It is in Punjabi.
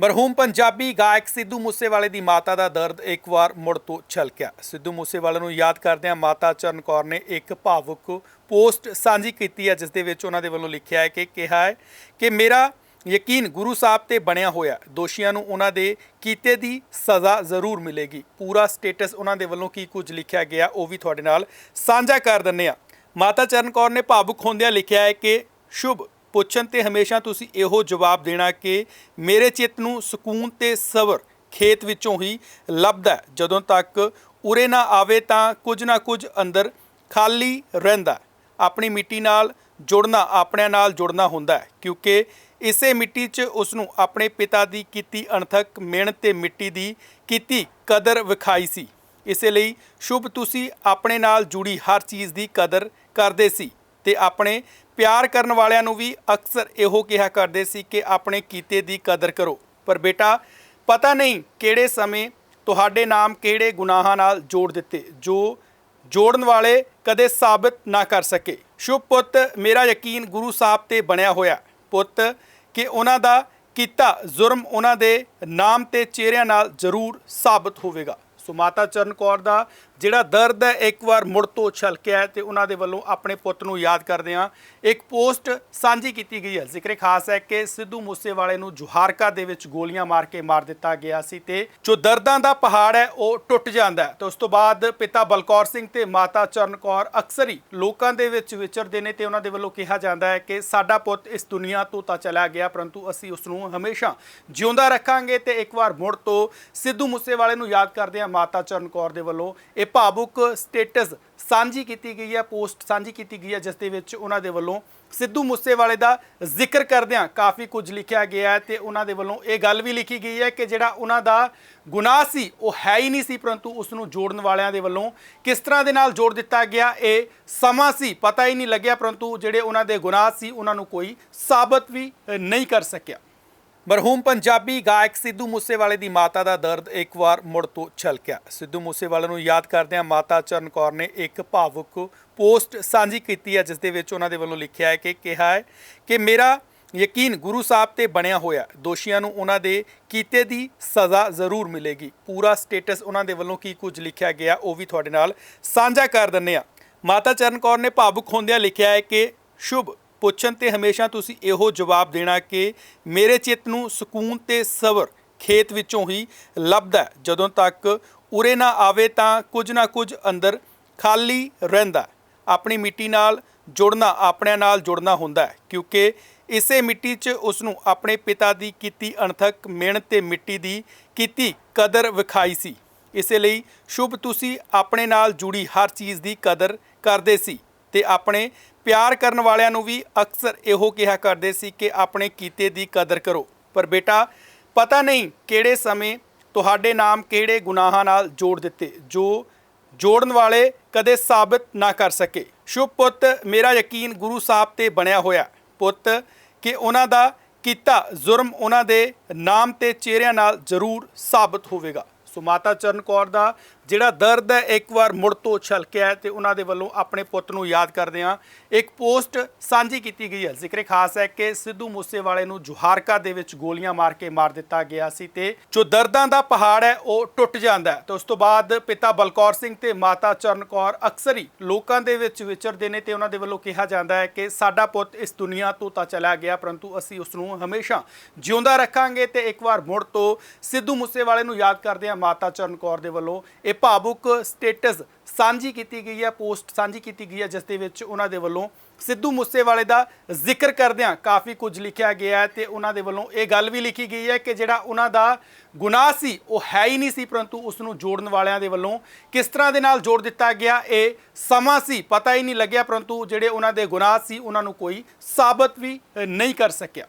ਮਰਹੂਮ ਪੰਜਾਬੀ ਗਾਇਕ ਸਿੱਧੂ ਮੂਸੇਵਾਲੇ ਦੀ ਮਾਤਾ ਦਾ ਦਰਦ ਇੱਕ ਵਾਰ ਮੁੜ ਤੋਂ ਛਲਕਿਆ। ਸਿੱਧੂ ਮੂਸੇਵਾਲੇ ਨੂੰ ਯਾਦ ਕਰਦਿਆਂ ਮਾਤਾ ਚਰਨ ਕੌਰ ਨੇ ਇੱਕ ਭਾਵੁਕ ਪੋਸਟ ਸਾਂਝੀ ਕੀਤੀ ਹੈ ਜਿਸ ਦੇ ਵਿੱਚ ਉਹਨਾਂ ਦੇ ਵੱਲੋਂ ਲਿਖਿਆ ਹੈ ਕਿ ਕਿਹਾ ਹੈ ਕਿ ਮੇਰਾ ਯਕੀਨ ਗੁਰੂ ਸਾਹਿਬ ਤੇ ਬਣਿਆ ਹੋਇਆ ਦੋਸ਼ੀਆਂ ਨੂੰ ਉਹਨਾਂ ਦੇ ਕੀਤੇ ਦੀ ਸਜ਼ਾ ਜ਼ਰੂਰ ਮਿਲੇਗੀ। ਪੂਰਾ ਸਟੇਟਸ ਉਹਨਾਂ ਦੇ ਵੱਲੋਂ ਕੀ ਕੁਝ ਲਿਖਿਆ ਗਿਆ, ਉਹ ਵੀ ਤੁਹਾਡੇ ਨਾਲ ਸਾਂਝਾ ਕਰ ਦਿੰਨੇ ਆ ਮਾਤਾ ਚਰਨ ਕੌਰ ਨੇ ਭਾਵੁਕ ਹੁੰਦਿਆਂ ਲਿਖਿਆ ਹੈ ਕਿ ਸ਼ੁਭ ਪੁੱਛਣ ਤੇ ਹਮੇਸ਼ਾ ਤੁਸੀਂ ਇਹੋ ਜਵਾਬ ਦੇਣਾ ਕਿ ਮੇਰੇ ਚਿੱਤ ਨੂੰ ਸਕੂਨ ਤੇ ਸਬਰ ਖੇਤ ਵਿੱਚੋਂ ਹੀ ਲੱਭਦਾ ਜਦੋਂ ਤੱਕ ਉਰੇ ਨਾ ਆਵੇ ਤਾਂ ਕੁਝ ਨਾ ਕੁਝ ਅੰਦਰ ਖਾਲੀ ਰਹਿੰਦਾ ਆਪਣੀ ਮਿੱਟੀ ਨਾਲ ਜੁੜਨਾ, ਆਪਣਿਆਂ ਨਾਲ ਜੁੜਨਾ ਹੁੰਦਾ ਹੈ, ਕਿਉਂਕਿ ਇਸੇ ਮਿੱਟੀ 'ਚ ਉਸ ਨੂੰ ਆਪਣੇ ਪਿਤਾ ਦੀ ਕੀਤੀ ਅਣਥਕ ਮਿਹਨਤ ਤੇ ਮਿੱਟੀ ਦੀ ਕੀਤੀ ਕਦਰ ਵਿਖਾਈ ਸੀ। ਇਸੇ ਲਈ ਸ਼ੁਭ ਤੁਸੀਂ ਆਪਣੇ ਨਾਲ ਜੁੜੀ ਹਰ ਚੀਜ਼ ਦੀ ਕਦਰ ਕਰਦੇ ਸੀ। ਤੇ ਆਪਣੇ ਪਿਆਰ ਕਰਨ ਵਾਲਿਆਂ ਨੂੰ ਵੀ ਅਕਸਰ ਇਹੋ ਕਿਹਾ ਕਰਦੇ ਸੀ ਕਿ ਆਪਣੇ ਕੀਤੇ ਦੀ ਕਦਰ ਕਰੋ। ਪਰ ਬੇਟਾ, ਪਤਾ ਨਹੀਂ ਕਿਹੜੇ ਸਮੇਂ ਤੁਹਾਡੇ ਨਾਮ ਕਿਹੜੇ ਗੁਨਾਹਾਂ ਨਾਲ ਜੋੜ ਦਿੱਤੇ, ਜੋ ਜੋੜਨ ਵਾਲੇ ਕਦੇ ਸਾਬਤ ਨਾ ਕਰ ਸਕੇ। ਸ਼ੁਭ ਪੁੱਤ, ਮੇਰਾ ਯਕੀਨ ਗੁਰੂ ਸਾਹਿਬ ਤੇ ਬਣਿਆ ਹੋਇਆ। ਪੁੱਤ, ਕਿ ਉਹਨਾਂ ਦਾ ਕੀਤਾ ਜ਼ੁਰਮ ਉਹਨਾਂ ਦੇ ਨਾਮ ਤੇ ਚਿਹਰਿਆਂ ਨਾਲ ਜ਼ਰੂਰ ਸਾਬਤ ਹੋਵੇਗਾ। ਸੋ ਮਾਤਾ ਚਰਨ ਕੌਰ ਦਾ ਜਿਹੜਾ ਦਰਦ ਹੈ, ਇੱਕ ਵਾਰ ਮੁੜ ਤੋਂ ਛਲਕਿਆ ਹੈ ਤੇ ਉਹਨਾਂ ਦੇ ਵੱਲੋਂ ਆਪਣੇ ਪੁੱਤ ਨੂੰ ਯਾਦ ਕਰਦੇ ਆ ਇੱਕ ਪੋਸਟ ਸਾਂਝੀ ਕੀਤੀ ਗਈ ਹੈ। ਜ਼ਿਕਰ ਖਾਸ ਹੈ ਕਿ ਸਿੱਧੂ ਮੂਸੇਵਾਲੇ ਨੂੰ ਜੁਹਾਰਕਾ ਦੇ ਵਿੱਚ ਗੋਲੀਆਂ ਮਾਰ ਕੇ ਮਾਰ ਦਿੱਤਾ ਗਿਆ ਸੀ ਤੇ ਜੋ ਦਰਦਾਂ ਦਾ ਪਹਾੜ ਹੈ, ਉਹ ਟੁੱਟ ਜਾਂਦਾ ਹੈ। ਤੇ ਉਸ ਤੋਂ ਬਾਅਦ ਪਿਤਾ ਬਲਕੌਰ ਸਿੰਘ ਤੇ ਮਾਤਾ ਚਰਨ ਕੌਰ ਅਕਸਰ ਹੀ ਲੋਕਾਂ ਦੇ ਵਿੱਚ ਵਿਚਰਦੇ ਨੇ ਤੇ ਉਹਨਾਂ ਦੇ ਵੱਲੋਂ ਕਿਹਾ ਜਾਂਦਾ ਹੈ ਕਿ ਸਾਡਾ ਪੁੱਤ ਇਸ ਦੁਨੀਆ ਤੋਂ ਤਾਂ ਚਲਾ ਗਿਆ, ਪਰੰਤੂ ਅਸੀਂ ਉਸ ਨੂੰ ਹਮੇਸ਼ਾ ਜਿਉਂਦਾ ਰੱਖਾਂਗੇ ਤੇ ਇੱਕ ਵਾਰ ਮੁੜ ਤੋਂ ਸਿੱਧੂ ਮੂਸੇਵਾਲੇ ਨੂੰ ਯਾਦ ਕਰਦੇ ਆ ਮਾਤਾ ਚਰਨ ਕੌਰ ਦੇ ਵੱਲੋਂ ਇਹ ਭਾਵੁਕ ਸਟੇਟਸ ਸਾਂਝੀ ਕੀਤੀ ਗਈ ਹੈ, ਪੋਸਟ ਸਾਂਝੀ ਕੀਤੀ ਗਈ ਹੈ, ਜਿਸ ਦੇ ਵਿੱਚ ਉਹਨਾਂ ਦੇ ਵੱਲੋਂ ਸਿੱਧੂ ਮੂਸੇਵਾਲੇ ਦਾ ਜ਼ਿਕਰ ਕਰਦਿਆਂ ਕਾਫੀ ਕੁਝ ਲਿਖਿਆ ਗਿਆ ਹੈ ਤੇ ਉਹਨਾਂ ਦੇ ਵੱਲੋਂ ਇਹ ਗੱਲ ਵੀ ਲਿਖੀ ਗਈ ਹੈ ਕਿ ਜਿਹੜਾ ਉਹਨਾਂ ਦਾ ਗੁਨਾਹ ਸੀ, ਉਹ ਹੈ ਹੀ ਨਹੀਂ ਸੀ, ਪਰੰਤੂ ਉਸ ਨੂੰ ਜੋੜਨ ਵਾਲਿਆਂ ਦੇ ਵੱਲੋਂ ਕਿਸ ਤਰ੍ਹਾਂ ਦੇ ਨਾਲ ਜੋੜ ਦਿੱਤਾ ਗਿਆ, ਇਹ ਸਮਾਂ ਸੀ, ਪਤਾ ਹੀ ਨਹੀਂ ਲੱਗਿਆ, ਪਰੰਤੂ ਜਿਹੜੇ ਉਹਨਾਂ ਦੇ ਗੁਨਾਹ ਸੀ, ਉਹਨਾਂ ਨੂੰ ਕੋਈ ਸਾਬਤ ਵੀ ਨਹੀਂ ਕਰ ਸਕਿਆ। ਮਰਹੂਮ ਪੰਜਾਬੀ ਗਾਇਕ ਸਿੱਧੂ ਮੂਸੇਵਾਲੇ ਦੀ ਮਾਤਾ ਦਾ ਦਰਦ ਇੱਕ ਵਾਰ ਮੁੜ ਤੋਂ ਛਲਕਿਆ। ਸਿੱਧੂ ਮੂਸੇਵਾਲੇ ਨੂੰ ਯਾਦ ਕਰਦਿਆਂ ਮਾਤਾ ਚਰਨ ਕੌਰ ਨੇ ਇੱਕ ਭਾਵੁਕ ਪੋਸਟ ਸਾਂਝੀ ਕੀਤੀ ਹੈ, ਜਿਸ ਦੇ ਵਿੱਚ ਉਹਨਾਂ ਦੇ ਵੱਲੋਂ ਲਿਖਿਆ ਹੈ ਕਿ ਕਿਹਾ ਹੈ ਕਿ ਮੇਰਾ ਯਕੀਨ ਗੁਰੂ ਸਾਹਿਬ ਤੇ ਬਣਿਆ ਹੋਇਆ। ਦੋਸ਼ੀਆਂ ਨੂੰ ਉਹਨਾਂ ਦੇ ਕੀਤੇ ਦੀ ਸਜ਼ਾ ਜ਼ਰੂਰ ਮਿਲੇਗੀ। ਪੂਰਾ ਸਟੇਟਸ ਉਹਨਾਂ ਦੇ ਵੱਲੋਂ ਕੀ ਕੁਝ ਲਿਖਿਆ ਗਿਆ, ਉਹ ਵੀ ਤੁਹਾਡੇ ਨਾਲ ਸਾਂਝਾ ਕਰ ਦਿੰਨੇ ਆ ਮਾਤਾ ਚਰਨ ਕੌਰ ਨੇ ਭਾਵੁਕ ਹੁੰਦਿਆਂ ਲਿਖਿਆ ਹੈ ਕਿ ਸ਼ੁਭ ਪੁੱਛਣ ਤੇ ਹਮੇਸ਼ਾ ਤੁਸੀਂ ਇਹੋ ਜਵਾਬ ਦੇਣਾ ਕਿ ਮੇਰੇ ਚਿੱਤ ਨੂੰ ਸਕੂਨ ਤੇ ਸਬਰ ਖੇਤ ਵਿੱਚੋਂ ਹੀ ਲੱਭਦਾ ਜਦੋਂ ਤੱਕ ਉਰੇ ਨਾ ਆਵੇ ਤਾਂ ਕੁਝ ਨਾ ਕੁਝ ਅੰਦਰ ਖਾਲੀ ਰਹਿੰਦਾ ਆਪਣੀ ਮਿੱਟੀ ਨਾਲ ਜੁੜਨਾ, ਆਪਣਿਆਂ ਨਾਲ ਜੁੜਨਾ ਹੁੰਦਾ ਹੈ ਕਿਉਂਕਿ ਇਸੇ ਮਿੱਟੀ 'ਚ ਉਸ ਨੂੰ ਆਪਣੇ ਪਿਤਾ ਦੀ ਕੀਤੀ ਅਣਥਕ ਮਿਹਨਤ ਤੇ ਮਿੱਟੀ ਦੀ ਕੀਤੀ ਕਦਰ ਵਿਖਾਈ ਸੀ। ਇਸੇ ਲਈ ਸ਼ੁਭ ਤੁਸੀਂ ਆਪਣੇ ਨਾਲ ਜੁੜੀ ਹਰ ਚੀਜ਼ ਦੀ ਕਦਰ ਕਰਦੇ ਸੀ ਤੇ ਆਪਣੇ ਪਿਆਰ ਕਰਨ ਵਾਲਿਆਂ ਨੂੰ ਵੀ ਅਕਸਰ ਇਹੋ ਕਿਹਾ ਕਰਦੇ ਸੀ ਕਿ ਆਪਣੇ ਕੀਤੇ ਦੀ ਕਦਰ ਕਰੋ। ਪਰ ਬੇਟਾ, ਪਤਾ ਨਹੀਂ ਕਿਹੜੇ ਸਮੇਂ ਤੁਹਾਡੇ ਨਾਮ ਕਿਹੜੇ ਗੁਨਾਹਾਂ ਨਾਲ ਜੋੜ ਦਿੱਤੇ, ਜੋ ਜੋੜਨ ਵਾਲੇ ਕਦੇ ਸਾਬਤ ਨਾ ਕਰ ਸਕੇ। ਸ਼ੁਭ ਪੁੱਤ, ਮੇਰਾ ਯਕੀਨ ਗੁਰੂ ਸਾਹਿਬ ਤੇ ਬਣਿਆ ਹੋਇਆ। ਪੁੱਤ, ਕਿ ਉਹਨਾਂ ਦਾ ਕੀਤਾ ਜ਼ੁਰਮ ਉਹਨਾਂ ਦੇ ਨਾਮ ਤੇ ਚਿਹਰਿਆਂ ਨਾਲ ਜ਼ਰੂਰ ਸਾਬਤ ਹੋਵੇਗਾ। ਸੋ ਮਾਤਾ ਚਰਨ ਕੌਰ ਦਾ ਜਿਹੜਾ ਦਰਦ ਹੈ ਇੱਕ ਵਾਰ ਮੁੜ ਤੋਂ ਛਲਕਿਆ ਹੈ ਤੇ ਉਹਨਾਂ ਦੇ ਵੱਲੋਂ ਆਪਣੇ ਪੁੱਤ ਨੂੰ ਯਾਦ ਕਰਦੇ ਆ ਇੱਕ ਪੋਸਟ ਸਾਂਝੀ ਕੀਤੀ ਗਈ ਹੈ। ਜ਼ਿਕਰ ਖਾਸ ਹੈ ਕਿ ਸਿੱਧੂ ਮੂਸੇਵਾਲੇ ਨੂੰ ਜੁਹਾਰਕਾ ਦੇ ਵਿੱਚ ਗੋਲੀਆਂ ਮਾਰ ਕੇ ਮਾਰ ਦਿੱਤਾ ਗਿਆ ਸੀ ਤੇ ਜੋ ਦਰਦਾਂ ਦਾ ਪਹਾੜ ਹੈ, ਉਹ ਟੁੱਟ ਜਾਂਦਾ ਹੈ। ਤੇ ਉਸ ਤੋਂ ਬਾਅਦ ਪਿਤਾ ਬਲਕੌਰ ਸਿੰਘ ਤੇ ਮਾਤਾ ਚਰਨ ਕੌਰ ਅਕਸਰ ਹੀ ਲੋਕਾਂ ਦੇ ਵਿੱਚ ਵਿਚਰਦੇ ਨੇ ਤੇ ਉਹਨਾਂ ਦੇ ਵੱਲੋਂ ਕਿਹਾ ਜਾਂਦਾ ਹੈ ਕਿ ਸਾਡਾ ਪੁੱਤ ਇਸ ਦੁਨੀਆ ਤੋਂ ਤਾਂ ਚਲਾ ਗਿਆ, ਪਰੰਤੂ ਅਸੀਂ ਉਸ ਨੂੰ ਹਮੇਸ਼ਾ ਜਿਉਂਦਾ ਰੱਖਾਂਗੇ ਤੇ ਇੱਕ ਵਾਰ ਮੁੜ ਤੋਂ ਸਿੱਧੂ ਮੂਸੇਵਾਲੇ ਨੂੰ ਯਾਦ ਕਰਦੇ ਆ ਮਾਤਾ ਚਰਨ ਕੌਰ ਦੇ ਵੱਲੋਂ ਇਹ ਭਾਵੁਕ ਸਟੇਟਸ ਸਾਂਝੀ ਕੀਤੀ ਗਈ ਹੈ, ਪੋਸਟ ਸਾਂਝੀ ਕੀਤੀ ਗਈ ਹੈ, ਜਿਸ ਦੇ ਵਿੱਚ ਉਹਨਾਂ ਦੇ ਵੱਲੋਂ ਸਿੱਧੂ ਮੂਸੇਵਾਲੇ ਦਾ ਜ਼ਿਕਰ ਕਰਦਿਆਂ ਕਾਫੀ ਕੁਝ ਲਿਖਿਆ ਗਿਆ ਹੈ ਤੇ ਉਹਨਾਂ ਦੇ ਵੱਲੋਂ ਇਹ ਗੱਲ ਵੀ ਲਿਖੀ ਗਈ ਹੈ ਕਿ ਜਿਹੜਾ ਉਹਨਾਂ ਦਾ ਗੁਨਾਹ ਸੀ, ਉਹ ਹੈ ਹੀ ਨਹੀਂ ਸੀ, ਪਰੰਤੂ ਉਸ ਨੂੰ ਜੋੜਨ ਵਾਲਿਆਂ ਦੇ ਵੱਲੋਂ ਕਿਸ ਤਰ੍ਹਾਂ ਦੇ ਨਾਲ ਜੋੜ ਦਿੱਤਾ ਗਿਆ, ਇਹ ਸਮਾਂ ਸੀ, ਪਤਾ ਹੀ ਨਹੀਂ ਲੱਗਿਆ, ਪਰੰਤੂ ਜਿਹੜੇ ਉਹਨਾਂ ਦੇ ਗੁਨਾਹ ਸੀ, ਉਹਨਾਂ ਨੂੰ ਕੋਈ ਸਾਬਤ ਵੀ ਨਹੀਂ ਕਰ ਸਕਿਆ।